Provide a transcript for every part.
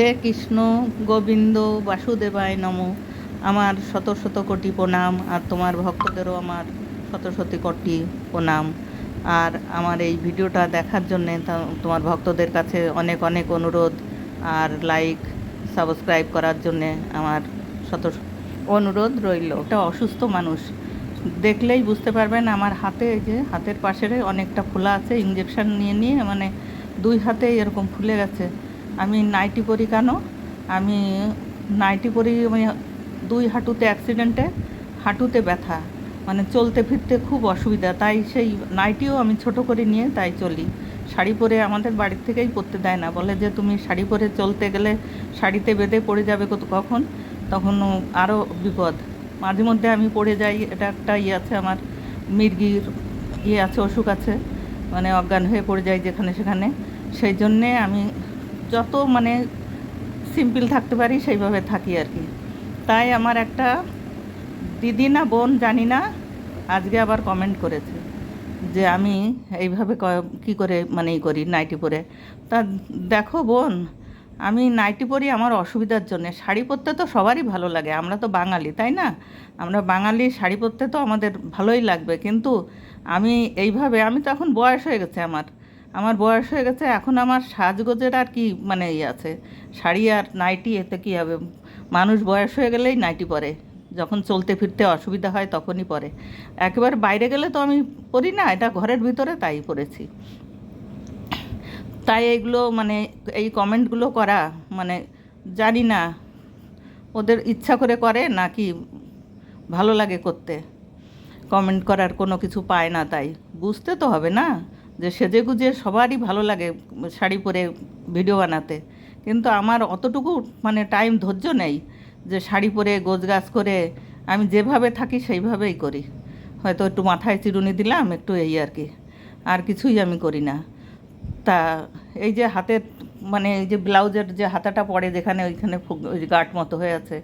হে কৃষ্ণ গোবিন্দ বাসুদেবায় নম। আমার শত শত কোটি প্রণাম, আর তোমার ভক্তদেরও আমার শত শত কোটি প্রণাম। আর আমার এই ভিডিওটা দেখার জন্যে তোমার ভক্তদের কাছে অনেক অনেক অনুরোধ, আর লাইক সাবস্ক্রাইব করার জন্যে আমার শত অনুরোধ রইল। একটা অসুস্থ মানুষ, দেখলেই বুঝতে পারবেন আমার হাতে যে হাতের পাশের অনেকটা ফোলা আছে ইঞ্জেকশন নিয়ে নিয়ে মানে দুই হাতে এরকম ফুলে গেছে। আমি নাইটি পরি কেন? আমি নাইটি পরি আমি দুই হাঁটুতে অ্যাক্সিডেন্টে হাঁটুতে ব্যথা মানে চলতে ফিরতে খুব অসুবিধা। তাই সেই নাইটিও আমি ছোট করে নিয়ে তাই চলি। শাড়ি পরে আমাদের বাড়ির থেকেই পরতে দেয় না। বলে যে, তুমি শাড়ি পরে চলতে গেলে শাড়িতে বেঁধে পড়ে যাবে কত- কখন? তখন আরও বিপদ। মাঝে মধ্যে আমি পড়ে যাই। এটা একটা ইয়ে আছে আমার, মির্গির ইয়ে আছে, অসুখ আছে। মানে অজ্ঞান হয়ে পড়ে যাই যেখানে সেখানে। সেই জন্যে আমি যত মানে সিম্পল থাকতে পারি, সেইভাবে থাকি আর কি। তাই আমার একটা, দিদি না বোন জানি না আজকে আবার কমেন্ট করেছে যে, আমি এইভাবে ক- করে মানে ই করি নাইটি পরে? তা দেখো বোন, আমি নাইটি পরি আমার অসুবিধার জন্য। শাড়ি পরতে তো সবারই ভালো লাগে, আমরা তো বাঙালি, তাই না? আমরা বাঙালি, শাড়ি পরতে তো আমাদের ভালোই লাগবে। কিন্তু আমি এইভাবে, আমি তো এখন বয়স হয়ে গেছে আমার। আমার বয়স হয়ে গেছে, এখন আমার সাজগোজের আর কি মানে ইয়ে আছে। শাড়ি আর নাইটি, এতে কী হবে? মানুষ বয়স হয়ে গেলেই নাইটি পরে। যখন চলতে ফিরতে অসুবিধা হয় তখনই পরে। একেবারে বাইরে গেলে তো আমি পরি না, এটা ঘরের ভিতরে তাই পরেছি। তাই এগুলো মানে এই কমেন্টগুলো করা মানে জানি না, ওদের ইচ্ছা করে করে নাকি ভালো লাগে করতে। কমেন্ট করার কোনো কিছু পায় না তাই। বুঝতে তো হবে না। যে সেজে গুজে সবারই ভালো লাগে শাড়ি পরে ভিডিও বানাতে। কিন্তু আমার অতটুকু মানে টাইম ধৈর্য নেই যে শাড়ি পরে গোছগাছ করে আমি যেভাবে থাকি সেইভাবেই করি। হয়তো একটু মাথায় চিরুনি দিলাম, একটু এই আর কি। আর কিছুই আমি করি না। তা এই যে হাতের মানে এই যে ব্লাউজের যে হাতাটা পড়ে যেখানে ওইখানে ওই গাঁট মতো হয়ে আছে,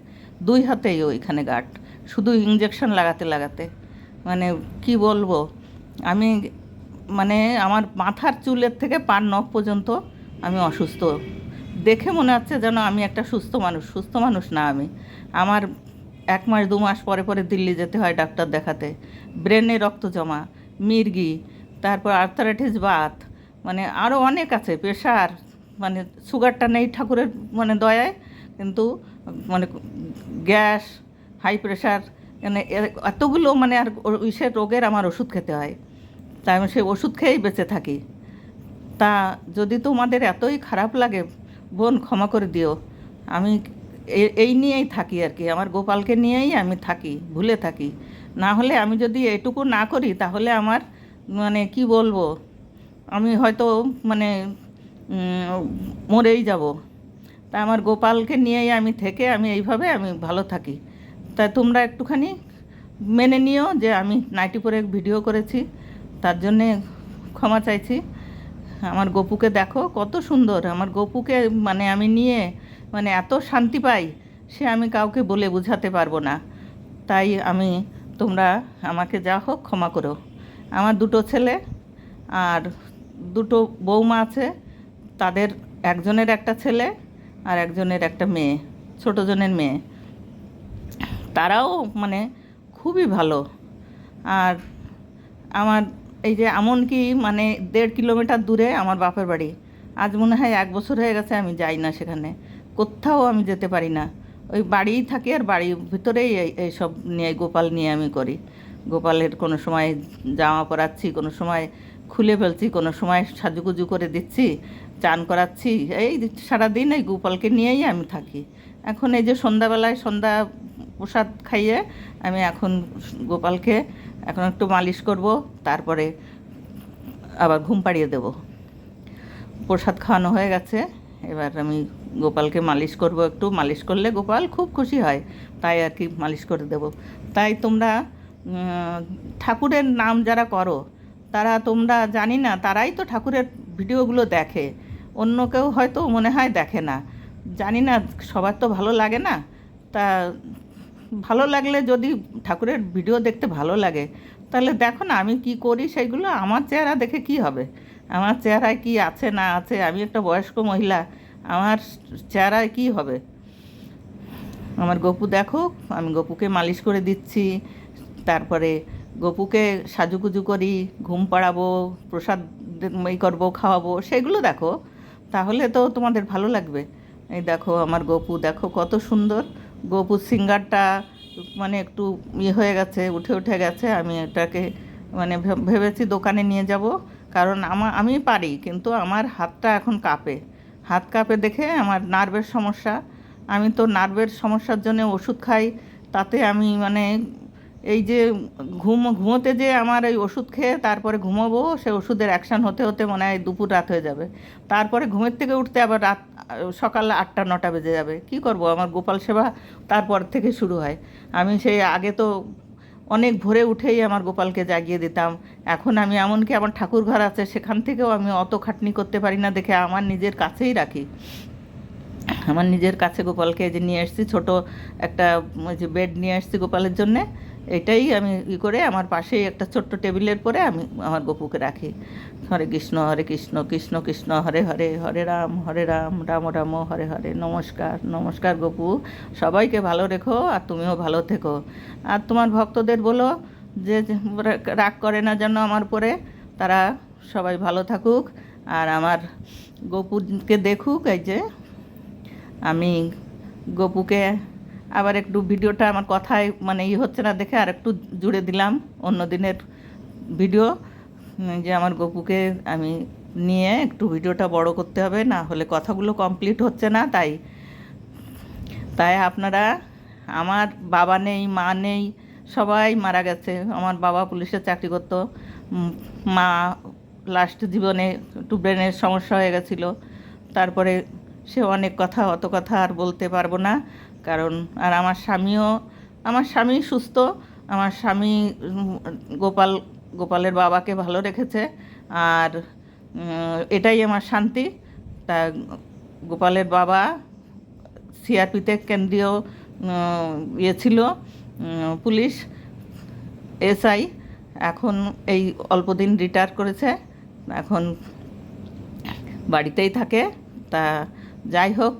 দুই হাতেই ওইখানে গাঁট। শুধু ইঞ্জেকশন লাগাতে লাগাতে। মানে কি বলব? আমি মানে আমার মাথার চুলের থেকে পার নখ পর্যন্ত আমি অসুস্থ। দেখে মনে হচ্ছে যেন আমি একটা সুস্থ মানুষ সুস্থ মানুষ না আমি। আমার এক মাস, দু মাস পরে পরে দিল্লি যেতে হয় ডাক্তার দেখাতে। ব্রেনে রক্ত জমা, মির্গি, তারপর আর্থারাইটিস বাত মানে আরও অনেক আছে, প্রেশার মানে সুগারটা নেই ঠাকুরের মানে দয়ায়, কিন্তু মানে গ্যাস হাই প্রেশার মানে এতগুলো মানে আর ইসের রোগের আমার ওষুধ খেতে হয়। তাই আমি সেই ওষুধ খেয়েই বেঁচে থাকি। তা যদি তোমাদের এতই খারাপ লাগে, বোন ক্ষমা করে দিও। আমি এই নিয়েই থাকি আর কি। আমার গোপালকে নিয়েই আমি থাকি, ভুলে থাকি। না হলে আমি যদি এটুকু না করি, তাহলে আমার মানে কি বলব? আমি হয়তো মানে মরেই যাব। তা আমার গোপালকে নিয়েই আমি থেকে আমি এইভাবে আমি ভালো থাকি। তা তোমরা একটুখানি মেনে নিও যে আমি নাইটি পরে ভিডিও করেছি। তার জন্যে ক্ষমা চাইছি। আমার গপুকে দেখো, কত সুন্দর। আমার গপুকে মানে আমি নিয়ে মানে এত শান্তি পাই, সে আমি কাউকে বলে বোঝাতে পারব না। তাই আমি, তোমরা আমাকে যা হোক ক্ষমা করো। আমার দুটো ছেলে আর দুটো বৌমা আছে। তাদের একজনের একটা ছেলে আর একজনের একটা মেয়ে, ছোটো জনের মেয়ে। তারাও মানে খুবই ভালো। আর আমার এই যে এমনকি মানে দেড় কিলোমিটার দূরে আমার বাপের বাড়ি। আজ মনে হয় এক বছর হয়ে গেছে আমি যাই না সেখানে। কোথাও আমি যেতে পারি না। ওই বাড়িই থাকি আর বাড়ির ভিতরেই এই এইসব নিয়ে গোপাল নিয়ে আমি করি। গোপালের কোনো সময় জামা পরাচ্ছি, কোনো সময় খুলে ফেলছি, কোনো সময় সাজুগুজু করে দিচ্ছি, চান করাচ্ছি। এই সারাদিন এই গোপালকে নিয়েই আমি থাকি। এখন এই যে সন্ধ্যাবেলায় সন্ধ্যা প্রসাদ খাইয়ে আমি এখন গোপালকে এখন একটু মালিশ করব, তারপরে আবার ঘুম পাড়িয়ে দেব। প্রসাদ খাওয়ানো হয়ে গেছে, এবার আমি গোপালকে মালিশ করব একটু। মালিশ করলে গোপাল খুব খুশি হয়, তাই আর কি মালিশ করে দেব। তাই তোমরা ঠাকুরের নাম যারা করো, তারা তোমরা জানি না, তারাই তো ঠাকুরের ভিডিওগুলো দেখে। অন্য কেউ হয়তো মনে হয় দেখে না। জানি না, সবার তো ভালো লাগে না। তা ভালো লাগলে যদি ঠাকুরের ভিডিও দেখতে ভালো লাগে, তাহলে দেখো না আমি কি করি সেগুলো আমার চেহারা দেখে কি হবে? আমার চেহারায় কি আছে না আছে? আমি একটা বয়স্ক মহিলা, আমার চেহারায় কী হবে? আমার গপু দেখো, আমি গপুকে মালিশ করে দিচ্ছি, তারপরে গপুকে সাজুগুজু করি, ঘুম পাড়াবো, প্রসাদ এই করব, খাওয়াবো, সেগুলো দেখো, তাহলে তো তোমাদের ভালো লাগবে। এই দেখো আমার গপু, দেখো কত সুন্দর। গপুর সিঙ্গারটা মানে একটু ইয়ে হয়ে গেছে, উঠে উঠে গেছে, আমি এটাকে মানে ভেবেছি দোকানে নিয়ে যাব। কারণ আমা, আমি পারি, কিন্তু আমার হাতটা এখন কাঁপে। হাত কাঁপে দেখে আমার নার্ভের সমস্যা। আমি তো নার্ভের সমস্যার জন্য ওষুধ খাই, তাতে আমি মানে এই যে ঘুম, ঘুমোতে যে আমার এই ওষুধ খেয়ে তারপরে ঘুমোবো, সে ওষুধের অ্যাকশান হতে হতে মনে হয় দুপুর রাত হয়ে যাবে। তারপরে ঘুমের থেকে উঠতে আবার রাত, সকাল আটটা, নটা বেজে যাবে। কি করব? আমার গোপাল সেবা তারপর থেকে শুরু হয়। আমি সেই আগে তো অনেক ভোরে উঠেই আমার গোপালকে জাগিয়ে দিতাম। এখন আমি এমনকি আমার ঠাকুর ঘর আছে, সেখান থেকেও আমি অত খাটনি করতে পারি না, দেখে আমার নিজের কাছেই রাখি। আমার নিজের কাছে গোপালকে যে নিয়ে এসেছি, ছোট একটা যে বেড নিয়ে এসেছি গোপালের জন্যে। এটাই আমি ই করে আমার পাশেই একটা ছোট্ট টেবিলের পরে আমি আমার গপুকে রাখি। হরে কৃষ্ণ হরে কৃষ্ণ কৃষ্ণ কৃষ্ণ, হরে হরে হরে রাম হরে রাম রাম রাম, হরে হরে, নমস্কার নমস্কার গপু। সবাইকে ভালো রেখো আর তুমিও ভালো থেকো। আর তোমার ভক্তদের বলো যে রাগ করে না যেন আমার উপরে। তারা সবাই ভালো থাকুক। আর আমার গপুকে দেখুক, এই যে, আমি গপুকে আবার একটু ভিডিওটা আমার কথায় মানে ই হচ্ছে না দেখে আর একটু জুড়ে দিলাম অন্য দিনের ভিডিও যে আমার গপুকে আমি নিয়ে একটু ভিডিওটা বড় করতে হবে, না হলে কথাগুলো কমপ্লিট হচ্ছে না, তাই। তাই আপনারা, আমার বাবা নেই, মা নেই, সবাই মারা গেছে। আমার বাবা পুলিশের চাকরি করতো মা লাস্ট জীবনে একটু ব্রেনের সমস্যা হয়ে গেছিল। তারপরে সে অনেক কথা, অত কথা আর বলতে পারব না। কারণ, আর আমার স্বামীও, আমার স্বামী সুস্থ, আমার স্বামী গোপাল, গোপালের বাবাকে ভালো রেখেছে, আর এটাই আমার শান্তি। তা গোপালের বাবা সিআরপিতে কেন্দ্রীয় ইয়ে ছিল পুলিশ, এসআই, এখন এই অল্প দিন রিটায়ার করেছে, এখন বাড়িতেই থাকে। তা যাই হোক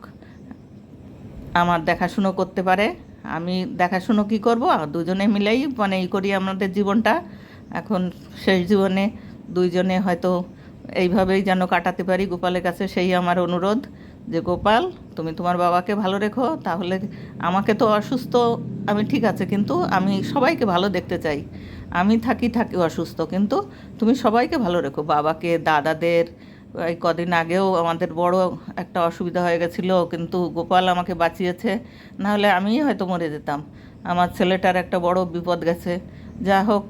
আমার দেখাশুনো করতে পারে। আমি দেখাশুনো কি করব? দুজনে মিলেই মানে ই করি আমাদের জীবনটা। এখন শেষ জীবনে দুইজনে হয়তো এইভাবেই যেন কাটাতে পারি। গোপালের কাছে সেই আমার অনুরোধ যে, গোপাল, তুমি তোমার বাবাকে ভালো রেখো। তাহলে আমাকে তো অসুস্থ, আমি ঠিক আছে। কিন্তু আমি সবাইকে ভালো দেখতে চাই। আমি থাকি থাকি অসুস্থ। কিন্তু তুমি সবাইকে ভালো রেখো। বাবাকে, দাদাদের এই কদিন আগেও আমাদের বড় একটা অসুবিধা হয়ে গেছিল, কিন্তু গোপাল আমাকে বাঁচিয়েছে, নাহলে আমিই হয়তো মরে যেতাম। আমার ছেলেটার একটা বড় বিপদ গেছে। যা হোক,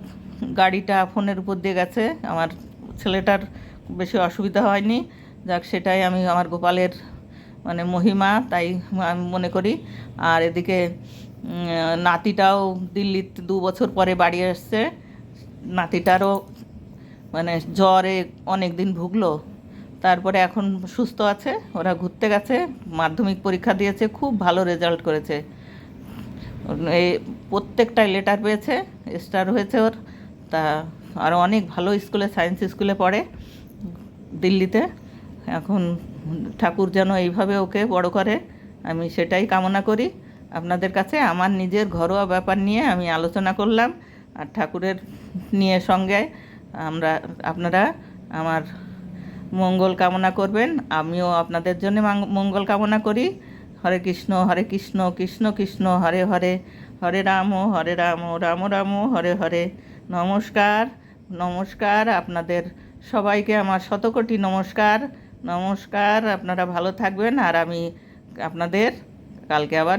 গাড়িটা ফোনের উপর দিয়ে গেছে, আমার ছেলেটার বেশি অসুবিধা হয়নি। যাক, সেটাই আমি, আমার গোপালের মানে মহিমা, তাই আমি মনে করি। আর এদিকে নাতিটাও দিল্লিতে দু বছর পরে বাড়ি আসছে। নাতিটারও মানে জ্বরে অনেক দিন ভুগলো। তারপরে এখন সুস্থ আছে, ওরা ঘুরতে গেছে, মাধ্যমিক পরীক্ষা দিয়েছে, খুব ভালো রেজাল্ট করেছে। এই প্রত্যেকটাই লেটার পেয়েছে স্টার হয়েছে ওর, তা আরও অনেক ভালো স্কুলে সায়েন্স স্কুলে পড়ে দিল্লিতে। এখন ঠাকুর যেন এইভাবে ওকে বড় করে, আমি সেটাই কামনা করি। আপনাদের কাছে আমার নিজের ঘরোয়া ব্যাপার নিয়ে আমি আলোচনা করলাম, আর ঠাকুরের নিয়ে সঙ্গে আমরা, আপনারা আমার মঙ্গল কামনা করবেন। আমিও আপনাদের জন্য মঙ্গল কামনা করি। হরে কৃষ্ণ হরে কৃষ্ণ কৃষ্ণ কৃষ্ণ, হরে হরে। হরে রাম হরে রাম রাম রাম, হরে হরে। নমস্কার নমস্কার আপনাদের সবাইকে আমার শতকোটি নমস্কার। নমস্কার, আপনারা ভালো থাকবেন। আর আমি আপনাদের কালকে আবার